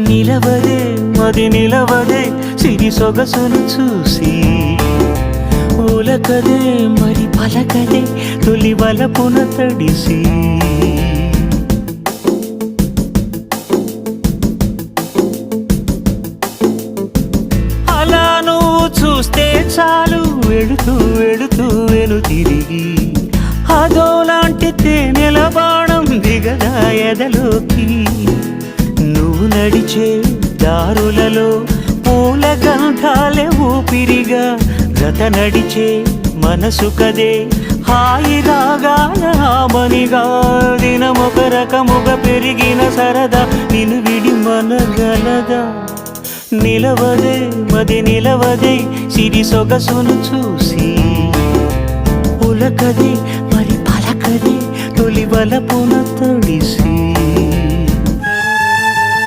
నిలవదే మది నిలవదే సిరి సొగసును చూసి. ఊలకదే మరి పలకదే తొలి వలపున తడిసి. అలా నువ్వు చూస్తే చాలు వెళుతూ వెళుతూ వెను తిరిగి. అదోలాంటి తేనెల బాణం దిగదా ఎదలోకి. నడిచే దారులలో పూల గంధాలే ఊపిరిగా రత నడిచే మనసు కదే. హాయి రాగాల హామనిగా దినమొక రకముగ పెరిగిన సరదా నిన్ను విడి మనగలదా. నిలవదే మది నిలవదే సిరి సొగసును చూసి. ఉలకదే మరి పలకదే తొలి వలపున తొడిసి.